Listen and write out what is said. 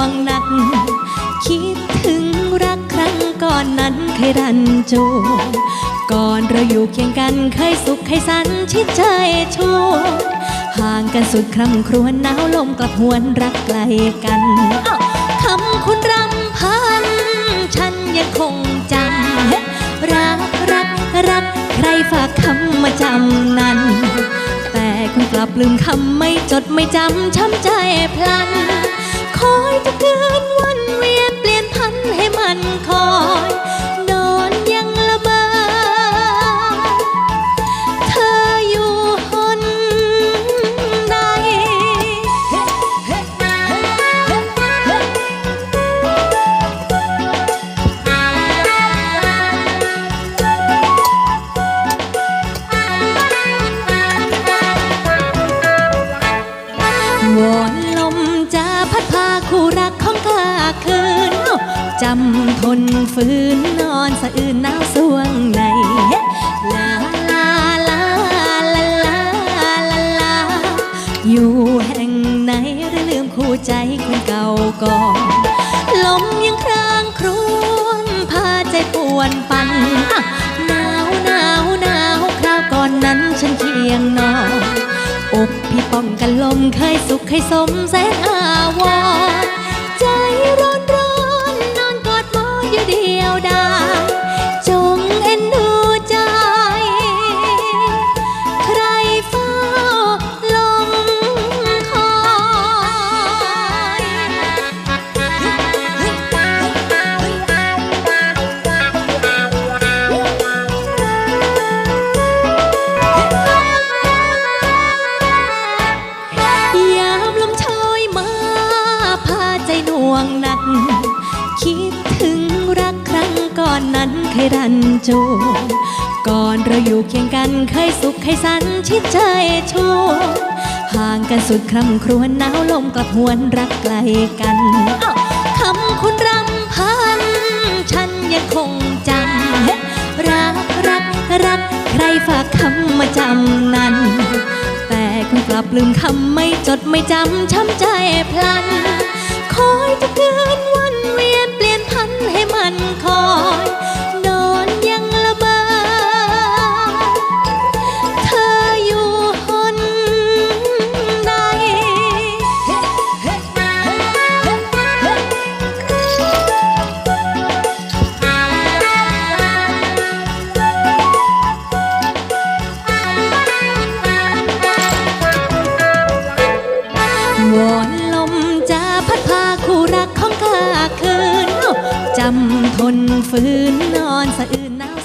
วงหนักคิดถึงรักครั้งก่อนนั้นเคยรันจวก่อนเราอยู่เคียงกันเคยสุขเคยสันชิดใจชวนห่างกันสุดคร่ำครวญหนาวลมกลับหวนรักไกลกันคำคุณรำพัน ฉันยังคงจำรักรักรักใครฝากคำมาจำนั้น แต่คุณกลับลืมคำไม่จดไม่จำช้ำใจพลัน จำทนฝืนนอนสะอื่นหนาวสวงในลาลาลาลาลาลาลาอยู่แห่งไหนหรือลืมคู่ใจคนเก่าก่อนลมยังครางครวนพาใจปวนปันอะหนาวหนาวหนาวคราวก่อนนั้นฉันเคียงนอนอกพี่ป้องกันลมเคยสุขเคยสมแสนอาวร วงหนัก คิดถึงรักครั้งก่อนนั้นเคยรันจวก่อนเราอยู่เคียงกันเคยสุขเคยสันชิดใจชวนห่างกันสุดคร่ำครวญหนาวลมกลับหวนรักไกลกันคำคุณรำพัน ฉันยังคงจำรักรักรัก ใครฝากคำมาจำนั้น แต่คุณกลับลืมคำไม่จดไม่จำช้ำใจพลัน คอยจะเกินวันเวียนเปลี่ยนพันให้มันคอย นอนยังละเมอเธออยู่หนใด วอน นอนนอนสะอื่นนา